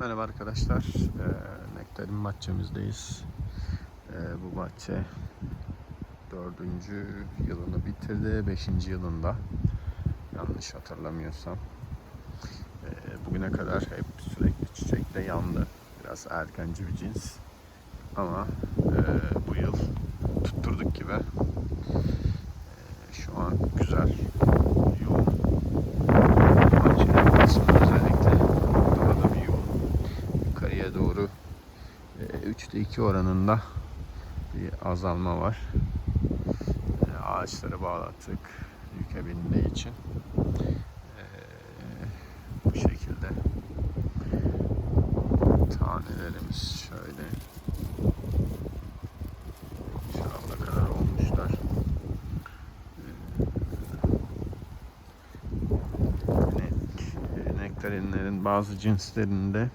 Merhaba arkadaşlar. Ee, Nektar'ın bahçemizdeyiz. Ee, bu bahçe dördüncü yılını bitirdi. Beşinci yılında. Yanlış hatırlamıyorsam. Ee, bugüne kadar hep sürekli çiçekte yandı. Biraz erkenci bir cins. Ama e, bu yıl tutturduk gibi. Ee, şu an güzel, yoğun. Bahçenin kısmı özellikle daha da bir yoğun. Yukarıya doğru e, 3'te 2 oranında bir azalma var. E, Ağaçları bağlattık yüke bindiği için. E, Bu şekilde tanelerimiz şöyle şu kadar olmuşlar. Nek- Nektarinlerin bazı cinslerinde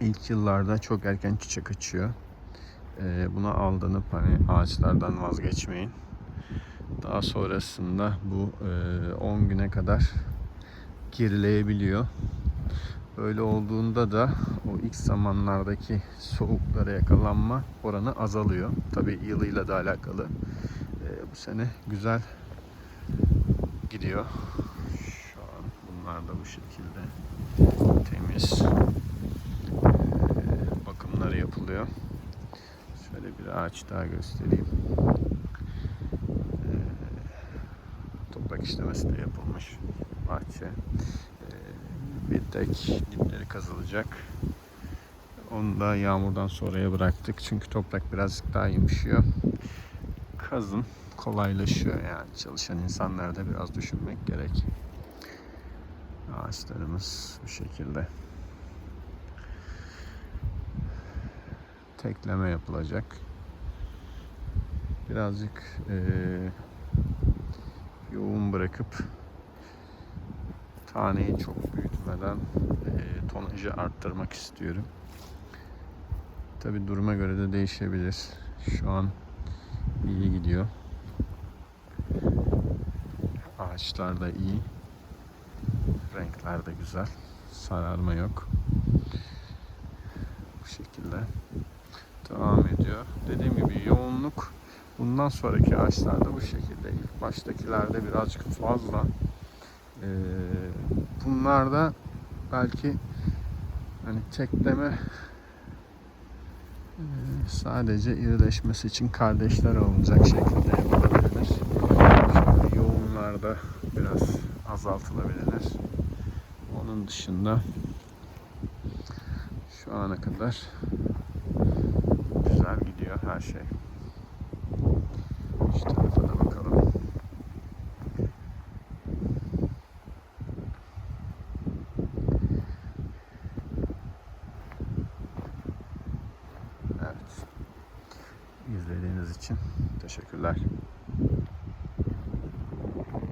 ilk yıllarda çok erken çiçek açıyor. Ee, buna aldanıp hani ağaçlardan vazgeçmeyin. Daha sonrasında bu e, 10 güne kadar gerileyebiliyor. Böyle olduğunda da o ilk zamanlardaki soğuklara yakalanma oranı azalıyor. Tabi yılıyla da alakalı. Ee, bu sene güzel gidiyor. Şu an bunlar da bu şekilde temiz Şöyle bir ağaç daha göstereyim. Ee, toprak işlemesi de yapılmış bahçe. Ee, bir tek dipleri kazılacak. Onu da yağmurdan sonraya bıraktık. Çünkü toprak birazcık daha yumuşuyor. Kazın kolaylaşıyor yani. Çalışan insanlarda biraz düşünmek gerek. Ağaçlarımız bu şekilde. Tekleme yapılacak. Birazcık eee, yoğun bırakıp taneyi çok büyütmeden eee, tonajı arttırmak istiyorum. Tabi duruma göre de değişebilir. Şu an iyi gidiyor. Ağaçlar da iyi. Renkler de güzel. Sararma yok. Bu şekilde devam ediyor. Dediğim gibi yoğunluk bundan sonraki ağaçlarda bu şekilde. İlk baştakilerde birazcık fazla. Ee, bunlarda belki hani tekleme e, sadece irileşmesi için kardeşler olacak şekilde yapılabilir. Şöyle yoğunlarda biraz azaltılabilir. Onun dışında şu ana kadar güzel gidiyor her şey. Şu tarafa da bakalım. Evet. İzlediğiniz için teşekkürler.